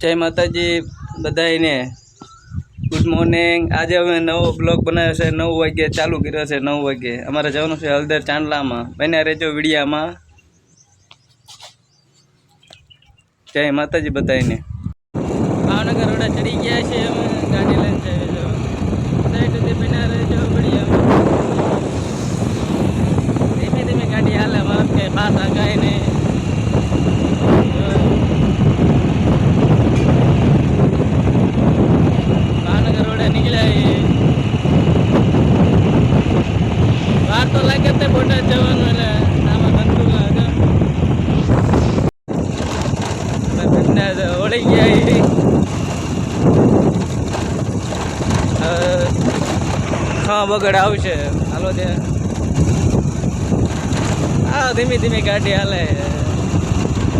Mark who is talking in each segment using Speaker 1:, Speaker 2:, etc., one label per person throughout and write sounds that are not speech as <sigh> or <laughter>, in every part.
Speaker 1: જય માતાજી બધાને ગુડ મોર્નિંગ આજે અમે નવો બ્લોગ બનાવ્યો છે. નવ વાગે ચાલુ કર્યો છે, નવ વાગે અમારે જવાનું છે હળદર ચાંદલામાં. બન્યા રહેજો વિડીયામાં. જય માતાજી બધાને ભાવનગર રોડે ચડી ગયા છે અમે. ગાડી લઈને જઈએ સાઈડ રહેજો વિડીયામાં. ધીમે ધીમે ગાડી હાલે માં કે પાસ આગાય નહીં ભાવનગર રોડે નીકળ્યા એ. વાર તો લાગે તે બોટાદ જવાનું એટલે આમાં ગંદુ લાગે અમે બંને તો ઓળી ગયા એ. હવે ખા બગડ આવશે. હાલો ત્યાં આ ધીમે ધીમે ગાડી હાલે.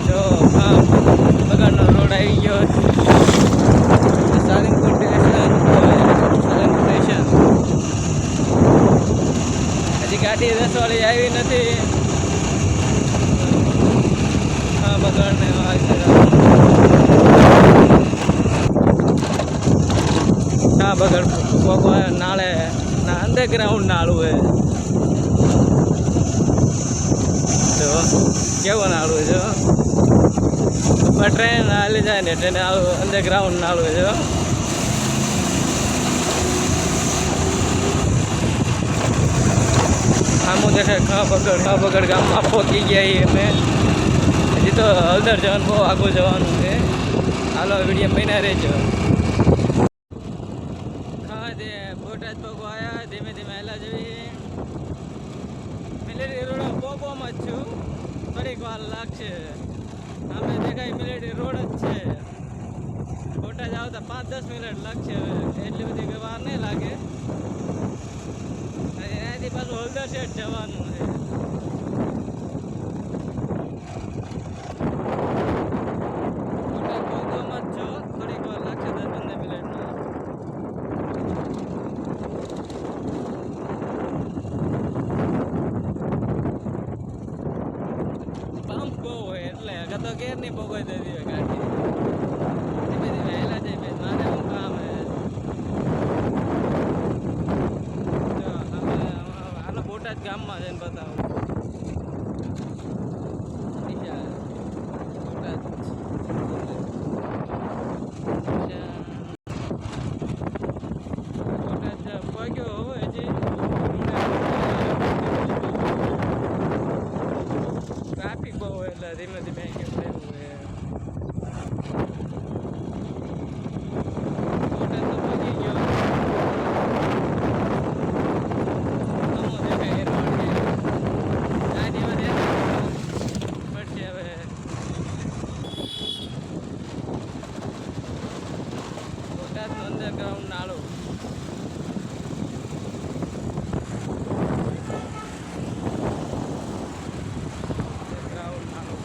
Speaker 1: જો ખા બગડનો રોડ આવી ગયો સારંગપુર સ્ટેશન સ્ટેશન હજી ગાડી રસવાળી આવી નથી. હા, બગડને હા, બગડ. નાળે. ના અંડરગ્રાઉન્ડ નાળું હે. તો કેવું નાળું છે ટ્રેન હાલી જાય ને ટ્રેન અંડરગ્રાઉન્ડ નાળું છે આમું દેખાય ખા બગડ ખા બગડ ગામમાં પહોંચી ગયા છીએ અમે. હજી તો હળદર જવાનું બહુ આગું જવાનું છે. હાલો વીડિયો બન્યા રહેજો હા તે બોટાદ પગો આવ્યા ધીમે ધીમે હેલા જઈએ મિલેરી રોડ પોપોમાં જ છું. થોડીક વાર લાગશે. સામે દેખાય મિલેરી રોડ જ છે. બોટાદ આવતા પાંચ દસ મિનિટ લાગશે હવે. એટલી બધી વાર નહીં લાગે. અહીંયાથી પાછું હળદર શેઠ જવાનું છે બોટાદ પોપોમાં જ છો થોડીક વાર લાગશે દસ પંદર મિનિટમાં પંપ બહુ હોય નહીં ભોગવી દેવી હોય ગાડી. ધીમે ધીમે હેલા જાય બેન મારે શું કામ હે? હાલો બોટાદ ગામમાં જઈને બતાવું નીચે બોટાદ બોટાદ પહોંચ્યો હવે હજી ટ્રાફિક બહુ હોય એટલે ધીમે ધીમે કેમ લેવું હોય બોટાદ તો પહોંચી ગયો અમો દેખાય એરવાડ છે. ગાડી હવે દેખાય. પડશે હવે બોટાદનું અંડરગ્રાઉન્ડ નાળું અંડરગ્રાઉન્ડ નાળું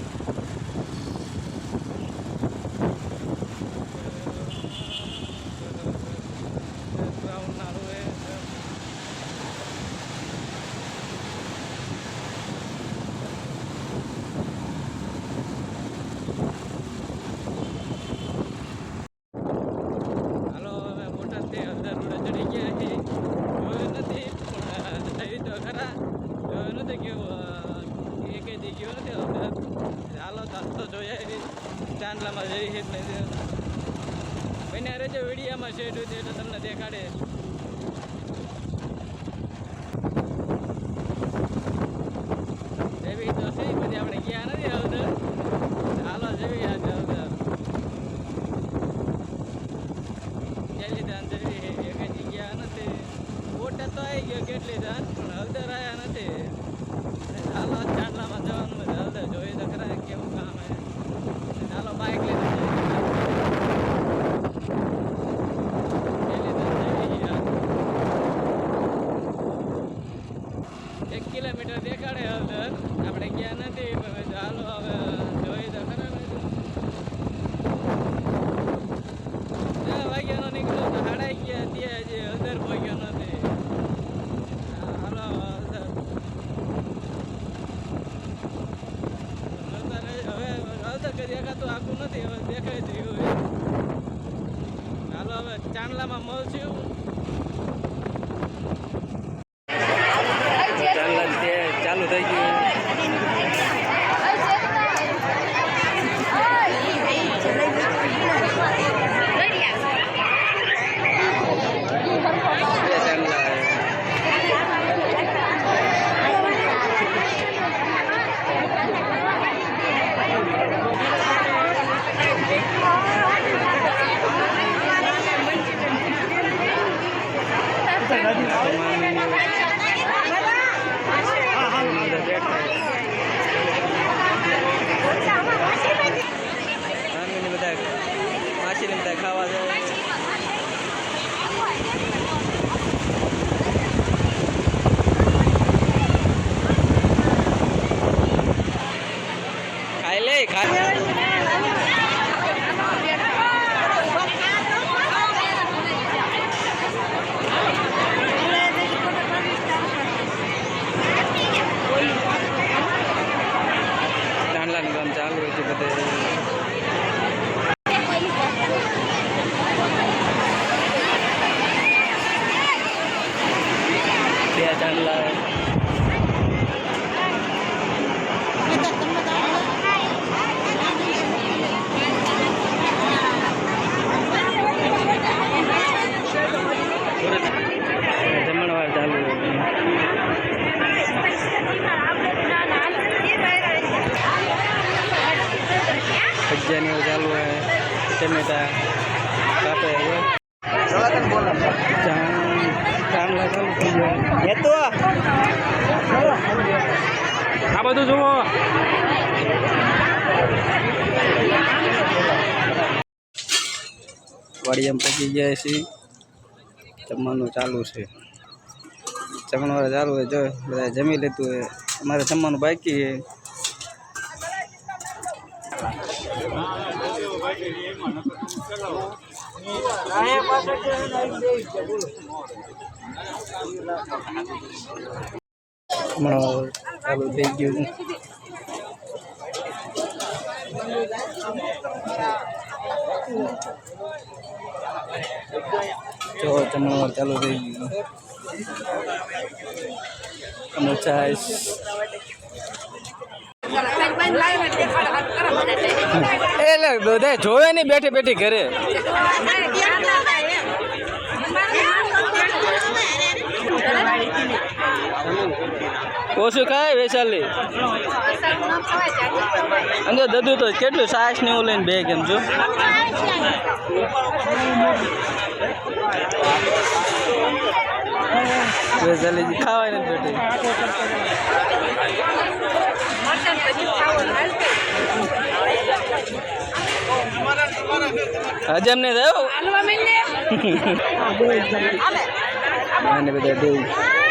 Speaker 1: અંડરગ્રાઉન્ડ નાળું એ હાલો હવે બોટાદથી અંદર રોડે ચડી ગયા છીએ જોયું નથી પણ જઈ તો ખરા જોયું નથી કેવું એક દી ગયો નથી અંદર હાલો તો હાલ તો જોયા એવી ચાંદલામાં જઈ છે જ નહીં બન્યા રહેજો વિડીયામાં શેડ હતી એટલે તમને દેખાડે. હવે ચાંદલામાં મળશું મામીને બધા ખાવા જાય ખાઈ લે ખાઈ ચાંદલાનું કામ ચાલુ હોય છે બધે બે ચાંદલા જમણવાર ચાલુ હોય ભજીયાને એવું ચાલુ હોય ટમેટા કાપે હવે ચાંદ ચાંદલા ચાલુ થઈ ગયા એ તો આ બધું જુઓ. વાડિયામાં પહોંચી ગયા છે જમવાનું ચાલુ છે. જમણવાર ચાલુ હોય જો બધા જમી લેતું હોય અમારે જમવાનું બાકી છે. હમણાં ચાલુ થઈ ગયું જો જમણવાર ચાલુ થઈ ગયું અને છાશ એટલે બધા જોવે નહીં બેઠી બેઠી ઘરે. ઓછું ખાય વૈશાલી અંદર દધું તો કેટલું સાસ ને એવું લઈને બે કેમ છું વૈશાલીજી ખાવાય નથી બેટી? હજમ નહીં થયો? <laughs> બધા દેવું